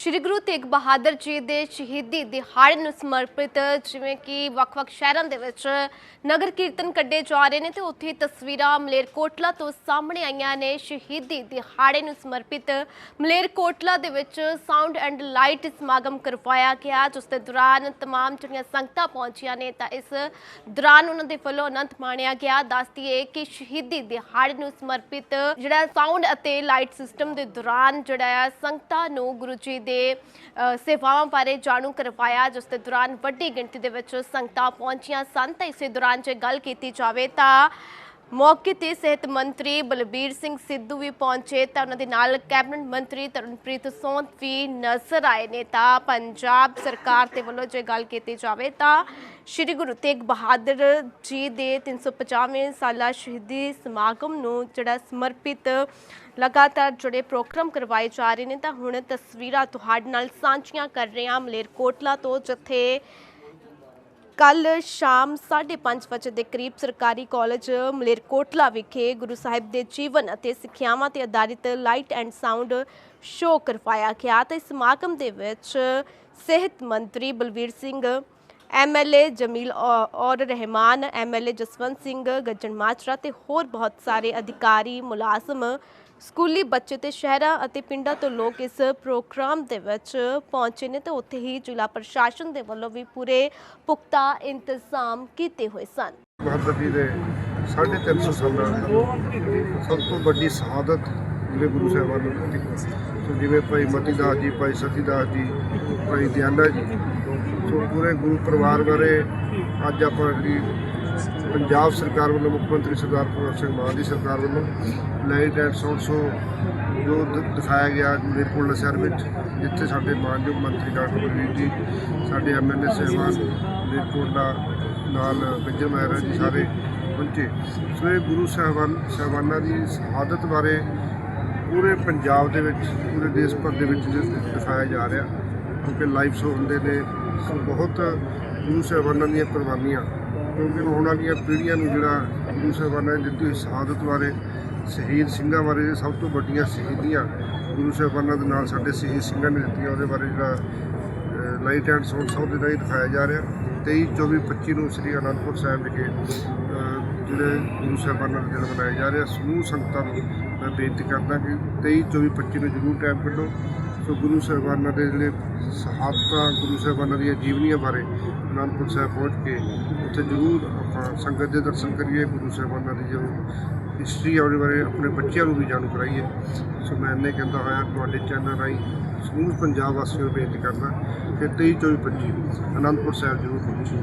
ਸ਼੍ਰੀ ਗੁਰੂ ਤੇਗ ਬਹਾਦਰ ਜੀ ਦੇ ਸ਼ਹੀਦੀ ਦਿਹਾੜੇ ਨੂੰ ਸਮਰਪਿਤ ਜਿਵੇਂ ਕਿ ਵੱਖ-ਵੱਖ ਸ਼ਹਿਰਾਂ ਦੇ ਵਿੱਚ ਨਗਰ ਕੀਰਤਨ ਕੱਢੇ ਜਾ ਰਹੇ ਨੇ ਤੇ ਉੱਥੇ ਹੀ ਤਸਵੀਰਾਂ ਮਲੇਰਕੋਟਲਾ ਤੋਂ ਸਾਹਮਣੇ ਆਈਆਂ ਨੇ ਸ਼ਹੀਦੀ ਦਿਹਾੜੇ ਨੂੰ ਸਮਰਪਿਤ ਮਲੇਰਕੋਟਲਾ ਦੇ ਵਿੱਚ ਸਾਊਂਡ ਐਂਡ ਲਾਈਟ ਸਮਾਗਮ ਕਰਵਾਇਆ ਗਿਆ ਜਿਸ ਦੇ ਦੌਰਾਨ तमाम ਜਿਹੜੀਆਂ ਸੰਗਤਾਂ ਪਹੁੰਚੀਆਂ ਨੇ ਤਾਂ ਇਸ ਦੌਰਾਨ ਉਹਨਾਂ ਦੇ ਵੱਲੋਂ ਆਨੰਦ ਮਾਣਿਆ ਗਿਆ ਦੱਸਦੀਏ ਕਿ ਸ਼ਹੀਦੀ ਦਿਹਾੜੇ ਨੂੰ ਸਮਰਪਿਤ ਜਿਹੜਾ ਸਾਊਂਡ ਅਤੇ ਲਾਈਟ ਸਿਸਟਮ ਦੇ ਦੌਰਾਨ ਜਿਹੜਾ ਆ ਸੰਗਤਾਂ ਨੂੰ ਗੁਰੂ ਜੀ ਦੇ ਅ, ਸੇਵਾਵਾਂ ਬਾਰੇ ਜਾਣੂ ਕਰਵਾਇਆ ਜਿਸ ਦੇ ਦੌਰਾਨ ਵੱਡੀ ਗਿਣਤੀ ਦੇ ਵਿੱਚ ਸੰਗਤਾਂ ਪਹੁੰਚੀਆਂ ਸਨ। ਤਾਂ ਇਸੇ ਦੌਰਾਨ ਜੇ ਗੱਲ ਕੀਤੀ ਜਾਵੇ ਤਾਂ ਮੌਕੇ ਤੇ ਸਿਹਤ ਮੰਤਰੀ ਬਲਬੀਰ ਸਿੰਘ ਸਿੱਧੂ ਵੀ ਪਹੁੰਚੇ ਤਾਂ ਉਹਨਾਂ ਦੇ ਨਾਲ ਕੈਬਨਿਟ ਮੰਤਰੀ ਤਰਨਪ੍ਰੀਤ ਸੋਂਤ ਵੀ ਨਜ਼ਰ ਆਏ ਨੇ ਤਾਂ ਪੰਜਾਬ ਸਰਕਾਰ ਦੇ ਵੱਲੋਂ ਜੇ ਗੱਲ ਕੀਤੀ ਜਾਵੇ ਤਾਂ ਸ਼੍ਰੀ ਗੁਰੂ ਤੇਗ ਬਹਾਦਰ ਜੀ ਦੇ 350ਵੇਂ ਸਾਲਾ ਸ਼ਹੀਦੀ ਸਮਾਗਮ ਨੂੰ ਜਿਹੜਾ ਸਮਰਪਿਤ ਲਗਾਤਾਰ ਜਿਹੜੇ ਪ੍ਰੋਗਰਾਮ ਕਰਵਾਏ ਜਾ ਰਹੇ ਨੇ ਤਾਂ ਹੁਣ ਤਸਵੀਰਾਂ ਤੁਹਾਡੇ ਨਾਲ ਸਾਂਝੀਆਂ ਕਰ ਰਹੇ ਹਾਂ ਮਲੇਰਕੋਟਲਾ ਤੋਂ ਜਿੱਥੇ ਕੱਲ ਸ਼ਾਮ 5:30 ਵਜੇ ਦੇ ਕਰੀਬ ਸਰਕਾਰੀ ਕਾਲਜ ਮਲੇਰਕੋਟਲਾ ਵਿਖੇ ਗੁਰੂ ਸਾਹਿਬ ਦੇ ਜੀਵਨ ਅਤੇ ਸਿੱਖਿਆਵਾਂ ਤੇ ਆਧਾਰਿਤ ਲਾਈਟ ਐਂਡ ਸਾਊਂਡ ਸ਼ੋਅ ਕਰਵਾਇਆ ਗਿਆ ਤੇ ਸਮਾਗਮ ਦੇ ਵਿੱਚ ਸਿਹਤ ਮੰਤਰੀ ਬਲਵੀਰ ਸਿੰਘ ਐਮਐਲਏ ਜਮੀਲ ਔ- ਔਰ ਰਹਿਮਾਨ ਐਮਐਲਏ ਜਸਵੰਤ ਸਿੰਘ, ਗੱਜਣ ਮਾਜਰਾ ਤੇ ਹੋਰ ਬਹੁਤ ਸਾਰੇ ਅਧਿਕਾਰੀ, ਮੁਲਾਜ਼ਮ ਸਕੂਲੀ ਬੱਚੇ ਤੇ ਸ਼ਹਿਰਾਂ ਅਤੇ ਪਿੰਡਾਂ ਤੋਂ ਲੋਕ ਇਸ ਪ੍ਰੋਗਰਾਮ ਦੇ ਵਿੱਚ ਪਹੁੰਚੇ ਨੇ ਤੇ ਉੱਥੇ ਹੀ ਜ਼ਿਲ੍ਹਾ ਪ੍ਰਸ਼ਾਸਨ ਦੇ ਵੱਲੋਂ ਵੀ ਪੂਰੇ ਪੁਖਤਾ ਇੰਤਜ਼ਾਮ ਕੀਤੇ ਹੋਏ ਸਨ। ਬਹਾਦਰ ਜੀ ਦੇ 350 ਸਾਲਾਂ ਸਭ ਤੋਂ ਵੱਡੀ ਸ਼ਹਾਦਤ ਜਿਹੜੇ ਗੁਰੂ ਸਾਹਿਬਾਨ ਨੂੰ ਦਿੱਤੀ। ਸੋ ਜਿਵੇਂ ਭਾਈ ਮਤੀ ਦਾਸ ਜੀ, ਭਾਈ ਸਤੀ ਦਾਸ ਜੀ, ਭਾਈ ਦਿਆਨਾ ਜੀ, ਸੋ ਪੂਰੇ ਗੁਰੂ ਪਰਿਵਾਰ ਬਾਰੇ ਅੱਜ ਆਪਾਂ ਜਿਹੜੀ ਪੰਜਾਬ ਸਰਕਾਰ ਵੱਲੋਂ ਮੁੱਖ ਮੰਤਰੀ ਸਰਦਾਰ ਭਗਵੰਤ ਸਿੰਘ ਮਾਨ ਦੀ ਸਰਕਾਰ ਵੱਲੋਂ ਲਾਈਟ ਐਂਡ ਸਾਊਂਡ ਸ਼ੋ ਜੋ ਦਿਖਾਇਆ ਗਿਆ ਮਲੇਰਕੋਟਲਾ ਸ਼ਹਿਰ ਵਿੱਚ, ਜਿੱਥੇ ਸਾਡੇ ਮਾਨਯੋਗ ਮੰਤਰੀ ਡਾਕਟਰ ਬਲਵੀਰ ਜੀ, ਸਾਡੇ ਐਮਐਲਏ ਸਹਿਬਾਨ ਮਲੇਰਕੋਟਲਾ ਨਾਲ ਵਿਜੇ ਮਹਿਰਾ ਜੀ ਸਾਰੇ ਪਹੁੰਚੇ। ਸੋ ਇਹ ਗੁਰੂ ਸਾਹਿਬਾਨ, ਸਾਹਿਬਾਨਾਂ ਦੀ ਸ਼ਹਾਦਤ ਬਾਰੇ ਪੂਰੇ ਪੰਜਾਬ ਦੇ ਵਿੱਚ, ਪੂਰੇ ਦੇਸ਼ ਭਰ ਦੇ ਵਿੱਚ ਦਿਖਾਇਆ ਜਾ ਰਿਹਾ, ਕਿਉਂਕਿ ਲਾਈਵ ਸ਼ੋ ਹੁੰਦੇ ਨੇ ਸੋ ਬਹੁਤ ਗੁਰੂ ਸਾਹਿਬਾਨਾਂ ਦੀਆਂ ਕੁਰਬਾਨੀਆਂ। ਕਿਉਂਕਿ ਆਉਣ ਵਾਲੀਆਂ ਪੀੜ੍ਹੀਆਂ ਨੂੰ ਜਿਹੜਾ ਗੁਰੂ ਸਾਹਿਬਾਨਾਂ ਨੇ ਦਿੱਤੀ ਹੋਈ ਸ਼ਹਾਦਤ ਬਾਰੇ, ਸ਼ਹੀਦ ਸਿੰਘਾਂ ਬਾਰੇ ਇਹ ਸਭ ਤੋਂ ਵੱਡੀਆਂ ਸ਼ਹੀਦੀਆਂ ਗੁਰੂ ਸਾਹਿਬਾਨਾਂ ਦੇ ਨਾਲ ਸਾਡੇ ਸ਼ਹੀਦ ਸਿੰਘਾਂ ਨੇ ਦਿੱਤੀਆਂ, ਉਹਦੇ ਬਾਰੇ ਜਿਹੜਾ ਲਾਈਟ ਐਂਡ ਸਾਊਂਡ ਸਾਹਿਬ ਦੇ ਰਾਹੀਂ ਦਿਖਾਇਆ ਜਾ ਰਿਹਾ। 23 24 25 ਨੂੰ ਸ੍ਰੀ ਅਨੰਦਪੁਰ ਸਾਹਿਬ ਵਿਖੇ ਜਿਹੜੇ ਗੁਰੂ ਸਾਹਿਬਾਨਾਂ ਦਾ ਦਿਨ ਮਨਾਇਆ ਜਾ ਰਿਹਾ। ਸਮੂਹ ਸੰਗਤਾਂ ਨੂੰ ਮੈਂ ਬੇਨਤੀ ਕਰਦਾ ਕਿ 23 24 25 ਨੂੰ ਜ਼ਰੂਰ ਟਾਈਮ ਕੱਢੋ। ਸੋ ਗੁਰੂ ਸਾਹਿਬਾਨਾਂ ਦੇ ਜਿਹੜੇ ਸ਼ਹਾਦਤਾਂ ਗੁਰੂ ਸਾਹਿਬਾਨਾਂ ਦੀਆਂ ਜੀਵਨੀਆਂ ਬਾਰੇ ਅਨੰਦਪੁਰ ਸਾਹਿਬ ਪਹੁੰਚ ਕੇ ਉੱਥੇ ਜ਼ਰੂਰ ਆਪਾਂ ਸੰਗਤ ਦੇ ਦਰਸ਼ਨ ਕਰੀਏ, ਗੁਰੂ ਸਾਹਿਬਾਨਾਂ ਦੀ ਜੋ ਹਿਸਟਰੀ ਆ ਉਹਦੇ ਬਾਰੇ ਆਪਣੇ ਬੱਚਿਆਂ ਨੂੰ ਵੀ ਜਾਣੂ ਕਰਾਈਏ। ਸੋ ਮੈਂ ਇੰਨੇ ਕਹਿੰਦਾ ਹੋਇਆ, ਤੁਹਾਡੇ ਚੈਨਲ ਰਾਹੀਂ ਸਮੂਹ ਪੰਜਾਬ ਵਾਸੀਆਂ ਨੂੰ ਬੇਨਤੀ ਕਰਦਾ ਕਿ 23 24 25 ਅਨੰਦਪੁਰ ਸਾਹਿਬ ਜ਼ਰੂਰ ਪਹੁੰਚੋ।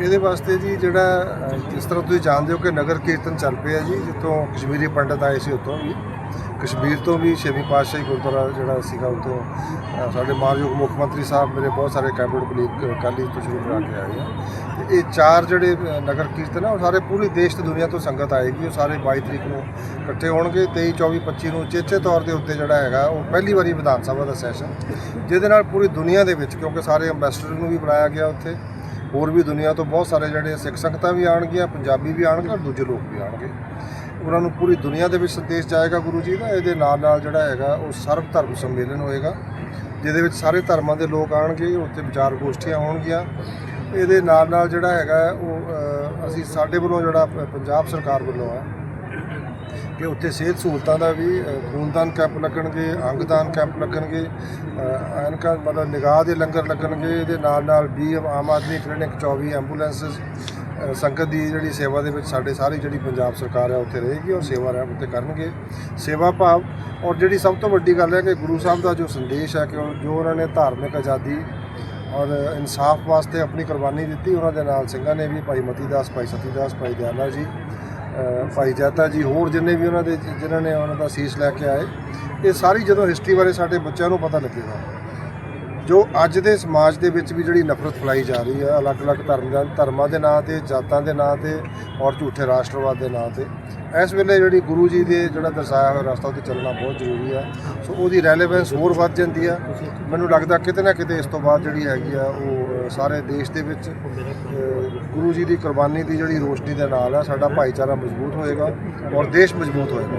ਇਹਦੇ ਵਾਸਤੇ ਜੀ ਜਿਹੜਾ ਜਿਸ ਤਰ੍ਹਾਂ ਤੁਸੀਂ ਜਾਣਦੇ ਹੋ ਕਿ ਨਗਰ ਕੀਰਤਨ ਚੱਲ ਪਿਆ ਜੀ, ਜਿੱਥੋਂ ਕਸ਼ਮੀਰੀ ਪੰਡਤ ਆਏ ਸੀ ਉੱਥੋਂ ਵੀ। ਕਸ਼ਮੀਰ ਤੋਂ ਵੀ ਛੇਵੀਂ ਪਾਤਸ਼ਾਹੀ ਗੁਰਦੁਆਰਾ ਜਿਹੜਾ ਸੀਗਾ ਉੱਥੋਂ ਸਾਡੇ ਮਾਨਯੋਗ ਮੁੱਖ ਮੰਤਰੀ ਸਾਹਿਬ ਮੇਰੇ ਬਹੁਤ ਸਾਰੇ ਕੈਬਨਿਟ ਕੁਲੀਗ ਕਾਲੀ ਤੋਂ ਸ਼ੁਰੂ ਕਰਾ ਕੇ ਆਏ ਆ। ਤੇ ਇਹ ਚਾਰ ਜਿਹੜੇ ਨਗਰ ਕੀਰਤਨ ਆ, ਉਹ ਸਾਰੇ ਪੂਰੇ ਦੇਸ਼ ਤੇ ਦੁਨੀਆ ਤੋਂ ਸੰਗਤ ਆਏਗੀ, ਉਹ ਸਾਰੇ 22 ਤਰੀਕ ਨੂੰ ਇਕੱਠੇ ਹੋਣਗੇ 23 24 25 ਨੂੰ ਚੇਚੇ ਤੌਰ ਦੇ ਉੱਤੇ ਜਿਹੜਾ ਹੈਗਾ, ਉਹ ਪਹਿਲੀ ਵਾਰੀ ਵਿਧਾਨ ਸਭਾ ਦਾ ਸੈਸ਼ਨ, ਜਿਹਦੇ ਨਾਲ ਪੂਰੀ ਦੁਨੀਆ ਦੇ ਵਿੱਚ, ਕਿਉਂਕਿ ਸਾਰੇ ਅੰਬੈਸਡਰ ਨੂੰ ਵੀ ਬੁਲਾਇਆ ਗਿਆ ਉੱਥੇ, ਹੋਰ ਵੀ ਦੁਨੀਆ ਤੋਂ ਬਹੁਤ ਸਾਰੇ ਜਿਹੜੇ ਸਿੱਖ ਸੰਗਤਾਂ ਵੀ ਆਣਗੀਆਂ ਪੰਜਾਬੀ ਵੀ ਆਣਗੇ ਔਰ ਦੂਜੇ ਲੋਕ ਵੀ ਆਣਗੇ ਉਹਨਾਂ ਨੂੰ ਪੂਰੀ ਦੁਨੀਆ ਦੇ ਵਿੱਚ ਸੰਦੇਸ਼ ਜਾਏਗਾ ਗੁਰੂ ਜੀ ਦਾ ਇਹਦੇ ਨਾਲ ਨਾਲ ਜਿਹੜਾ ਹੈਗਾ ਉਹ ਸਰਬ ਧਰਮ ਸੰਮੇਲਨ ਹੋਏਗਾ ਜਿਹਦੇ ਵਿੱਚ ਸਾਰੇ ਧਰਮਾਂ ਦੇ ਲੋਕ ਆਣਗੇ ਉੱਥੇ ਵਿਚਾਰ ਗੋਸ਼ਟੀਆਂ ਹੋਣਗੀਆਂ। ਇਹਦੇ ਨਾਲ ਨਾਲ ਜਿਹੜਾ ਹੈਗਾ ਉਹ ਅਸੀਂ ਸਾਡੇ ਵੱਲੋਂ ਜਿਹੜਾ ਪੰਜਾਬ ਸਰਕਾਰ ਵੱਲੋਂ ਆ ਕਿ ਉੱਥੇ ਸਿਹਤ ਸਹੂਲਤਾਂ ਦਾ ਵੀ ਖੂਨਦਾਨ ਕੈਂਪ ਲੱਗਣਗੇ ਅੰਗਦਾਨ ਕੈਂਪ ਲੱਗਣਗੇ ਅ, ਐਨਕਾਂ ਮਤਲਬ ਨਿਗਾਹ ਦੇ ਲੰਗਰ ਲੱਗਣਗੇ ਇਹਦੇ ਨਾਲ ਨਾਲ 20 ਆਮ ਆਦਮੀ ਕਲੀਨਿਕ 24 ਐਂਬੂਲੈਂਸਸ ਸੰਗਤ ਦੀ ਜਿਹੜੀ ਸੇਵਾ ਦੇ ਵਿੱਚ ਸਾਡੇ ਸਾਰੀ ਜਿਹੜੀ ਪੰਜਾਬ ਸਰਕਾਰ ਹੈ ਉੱਥੇ ਰਹੇਗੀ ਔਰ ਸੇਵਾ ਰਹਿਣ ਉੱਥੇ ਕਰਨਗੇ। ਸੇਵਾ ਭਾਵ, ਔਰ ਜਿਹੜੀ ਸਭ ਤੋਂ ਵੱਡੀ ਗੱਲ ਹੈ ਕਿ ਗੁਰੂ ਸਾਹਿਬ ਦਾ ਜੋ ਸੰਦੇਸ਼ ਹੈ ਕਿ ਉਹ- ਜੋ ਉਹਨਾਂ ਨੇ ਧਾਰਮਿਕ ਆਜ਼ਾਦੀ ਔਰ ਇਨਸਾਫ ਵਾਸਤੇ ਆਪਣੀ ਕੁਰਬਾਨੀ ਦਿੱਤੀ, ਉਹਨਾਂ ਦੇ ਨਾਲ ਸਿੰਘਾਂ ਨੇ ਵੀ, ਭਾਈ ਮਤੀ ਦਾਸ ਭਾਈ ਸਤੀ ਦਾਸ ਭਾਈ ਦਿਆਲਾ ਜੀ ਭਾਈ ਜੈਤਾ ਜੀ, ਹੋਰ ਜਿੰਨੇ ਵੀ ਉਹਨਾਂ ਦੇ, ਜਿਨ੍ਹਾਂ ਨੇ ਉਹਨਾਂ ਦਾ ਸੀਸ ਲੈ ਕੇ ਆਏ, ਇਹ ਸਾਰੀ ਜਦੋਂ ਹਿਸਟਰੀ ਬਾਰੇ ਸਾਡੇ ਬੱਚਿਆਂ ਨੂੰ ਪਤਾ ਲੱਗੇਗਾ। ਜੋ ਅੱਜ ਦੇ ਸਮਾਜ ਦੇ ਵਿੱਚ ਵੀ ਜਿਹੜੀ ਨਫ਼ਰਤ ਫੈਲਾਈ ਜਾ ਰਹੀ ਹੈ, ਅਲੱਗ-ਅਲੱਗ ਧਰਮ ਦਾ ਧਰਮਾਂ ਦੇ ਨਾਂ ਤੇ, ਜਾਤਾਂ ਦੇ ਨਾਂ ਤੇ ਔਰ ਝੂਠੇ ਰਾਸ਼ਟਰਵਾਦ ਦੇ ਨਾਂ ਤੇ, ਇਸ ਵੇਲੇ ਜਿਹੜੀ ਗੁਰੂ ਜੀ ਦੇ ਜਿਹੜਾ ਦਰਸਾਇਆ ਹੋਇਆ ਰਸਤਾ ਉੱਤੇ ਚੱਲਣਾ ਬਹੁਤ ਜ਼ਰੂਰੀ ਹੈ। ਸੋ ਉਹਦੀ ਰੈਲੇਵੈਂਸ ਹੋਰ ਵੱਧ ਜਾਂਦੀ ਹੈ। ਮੈਨੂੰ ਲੱਗਦਾ ਕਿਤੇ ਨਾ ਕਿਤੇ ਇਸ ਤੋਂ ਬਾਅਦ ਜਿਹੜੀ ਹੈਗੀ ਆ, ਉਹ ਸਾਰੇ ਦੇਸ਼ ਦੇ ਵਿੱਚ ਗੁਰੂ ਜੀ ਦੀ ਕੁਰਬਾਨੀ ਦੀ ਜਿਹੜੀ ਰੋਸ਼ਨੀ ਦੇ ਨਾਲ ਹੈ ਸਾਡਾ ਭਾਈਚਾਰਾ ਮਜ਼ਬੂਤ ਹੋਏਗਾ ਔਰ ਦੇਸ਼ ਮਜ਼ਬੂਤ ਹੋਏਗਾ।